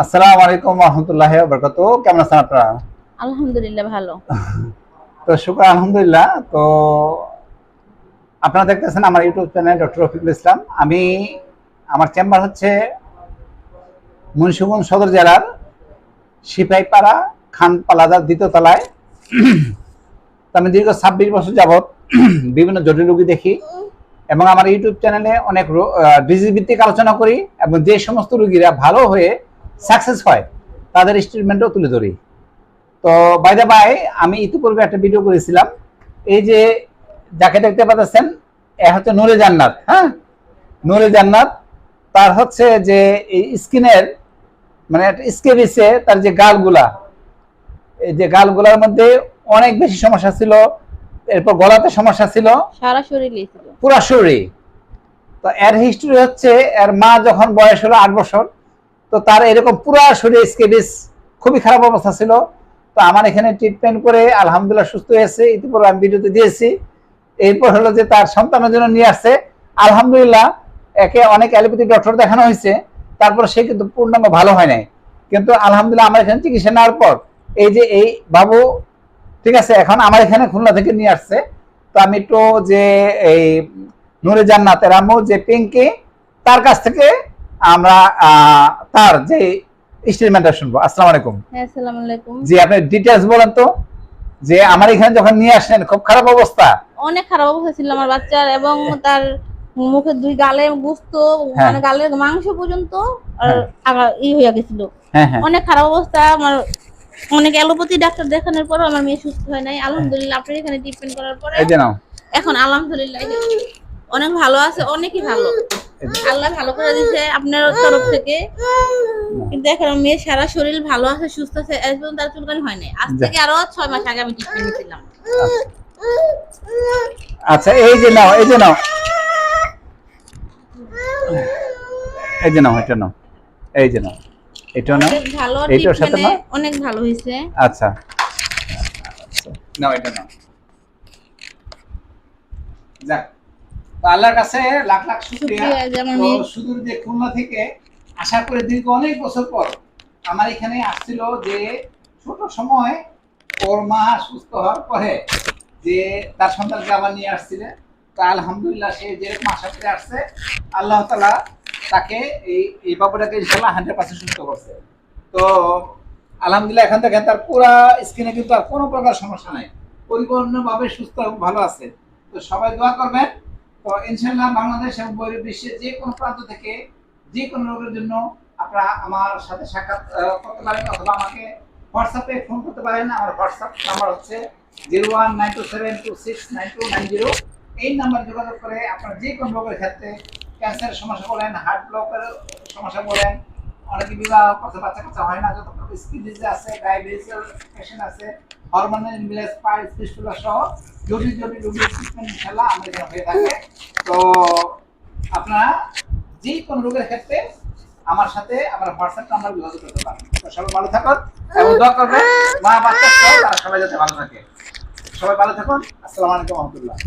আসসালামু আলাইকুম রহমতুল্লাহ বরকত কেমন আছেন আপনারা? আলহামদুলিল্লাহ ভালো। তো শুক্র আলহামদুলিল্লাহ। তো আপনারা দেখতেছেন আমার YouTube channel doctor Rafiqul Islam. আমি আমার চেম্বার হচ্ছে মুন্সিগঞ্জ সদর জেলার সিপাহীপাড়া খান পালাদার তো আমি দীর্ঘ ছাব্বিশ বছর যাবৎ বিভিন্ন জটিল রোগী দেখি এবং আমার ইউটিউব চ্যানেলে অনেক ডিজিজ ভিত্তিক আলোচনা করি এবং যে সমস্ত রোগীরা ভালো হয়ে সাকসেস হয় তাদের স্টেটমেন্টও তুলে ধরি। তো বাইদা বাই আমি ইতিপূর্বে একটা ভিডিও করেছিলাম। এই যে যাকে দেখতে পাচ্ছেন এ হচ্ছে নুরে জান্নাত হ্যাঁ? নুরে জান্নাত তার হচ্ছে যে এই স্কিনের মানে স্কেবিসে তার যে গালগুলা। এই যে গালগুলার মধ্যে অনেক বেশি সমস্যা ছিল এরপর গলাতে সমস্যা ছিল। সারা শরীরে পুরা শরীরে। তো এর হিস্ট্রি হচ্ছে এর মা যখন বয়স হলো আট বছর তো তার এরকম পুরা শরীরে স্কেবিস, খুবই খারাপ অবস্থা ছিল। তো আমার এখানে ট্রিটমেন্ট করে আলহামদুলিল্লাহ সুস্থ হয়েছে, ইতিপূর্বে আমি ভিডিওতে দিয়েছি। এরপর হলো যে তার সন্তানের জন্য নিয়ে আসছে। আলহামদুলিল্লাহ, একে অনেক অ্যালোপ্যাথি ডক্টর দেখানো হয়েছে। তারপর সে কিন্তু পূর্ণাঙ্গ ভালো হয় নাই। কিন্তু আলহামদুলিল্লাহ আমার এখানে চিকিৎসা নেওয়ার পর এই যে এই বাবু, ঠিক আছে, এখন আমার এখানে খুলনা থেকে নিয়ে আসছে। তো আমি একটু যে এই নুরে জান্নাতের আম্মু, যে পিঙ্কি, তার কাছ থেকে আমরা তার যে স্টেটমেন্টটা শুনব। আসসালামু আলাইকুম। হ্যাঁ আসসালামু আলাইকুম। জি আপনি ডিটেলস বলেন তো। যে আমার এখানে যখন নিয়ে আসলেন খুব খারাপ অবস্থা। অনেক খারাপ অবস্থা ছিল আমার বাচ্চার এবং তার মুখে দুই গালে গুস্ত হ্যাঁ। মানে গালের মাংস পর্যন্ত আর হ্যাঁ। ই হয়ে গেছিল। হ্যাঁ হ্যাঁ। অনেক খারাপ অবস্থা। আমার অনেক অ্যালোপ্যাথি ডাক্তার দেখানোর পরও আমার মেয়ে সুস্থ হয় নাই। আলহামদুলিল্লাহ আপনার এখানে ট্রিটমেন্ট করার পরে এই যে নাও। এখন আলহামদুলিল্লাহ অনেক ভালো আছে অনেকই ভালো। আল্লাহ ভালো করে দিয়েছে আপনার তরফ থেকে। কিন্তু এখন মেয়ের সারা শরীর ভালো আছে সুস্থ আছে আজ পর্যন্ত তার চুলকানি হয় নাই আজ থেকে আরও ছয় মাস আগে আমি ট্রিটমেন্ট নিয়েছিলাম। আচ্ছা এই যে নাও এই যে নাও। এই যে নাও এটা নাও। এই যে নাও। এটা নাও। অনেক ভালো এইটার সাথে ট্রিটমেন্টে অনেক ভালো হয়েছে। আচ্ছা। নাও এটা নাও। যাক। আল্লাহর কাছে লাখ লাখ শুকরিয়া। সুদূর যে খুলনা থেকে আশা করে দীর্ঘ অনেক বছর পর আমার এখানে আসছিল যে ছোট সময় ওর মা সুস্থ হওয়ার পরে যে তার সন্তানকে আবার নিয়ে আসছিলেন তা আলহামদুলিল্লাহ সে যেরকম আশা করে আসছে আল্লাহ তালা তাকে এই এই বাবুটাকে ইনশাল্লাহ হান্ড্রেড পার্সেন্ট সুস্থ করছে। তো আলহামদুলিল্লাহ এখান থেকে তার পুরা স্কিনে কিন্তু আর কোনো প্রকার সমস্যা নাই। পরিপূর্ণভাবে সুস্থ এবং ভালো আছে। তো সবাই দোয়া করবেন। তো ইনশাল্লাহ বাংলাদেশ এবং বিশ্বের যে কোনো প্রান্ত থেকে যে কোনো রোগের জন্য আপনারা আমার সাথে সাক্ষাৎ করতে পারেন অথবা আমাকে হোয়াটসঅ্যাপে ফোন করতে পারেন। আমার হোয়াটসঅ্যাপ নাম্বার হচ্ছে zero one nine two seven two six nine two nine zero এই নাম্বার যোগাযোগ করে আপনার যে কোনো রোগের ক্ষেত্রে ক্যান্সারের সমস্যা বলেন হার্ট ব্লকের সমস্যা বলেন অনেকে বিবাহ করতে বাচ্চা কাচ্চা হয় না। যত স্কিন আছে ডায়াবেটিসের পেশেন্ট আছে হরমোনাল ইমব্যালেন্স পাইলস ফিস্টুলা সহ জটিল জটিল রোগীর ট্রিটমেন্ট ইনশাল্লাহ আমাদের হয়ে থাকে। তো আপনারা যে কোনো রোগের ক্ষেত্রে আমার সাথে আমার হোয়াটসঅ্যাপ নাম্বার যোগাযোগ করতে পারেন। তো সবাই ভালো থাকুন এবং দোয়া করবেন, মা বাচ্চা সহ তারা সবাই যাতে ভালো থাকে। সবাই ভালো থাকুন। আসসালামু আলাইকুম রহমতুল্লাহ।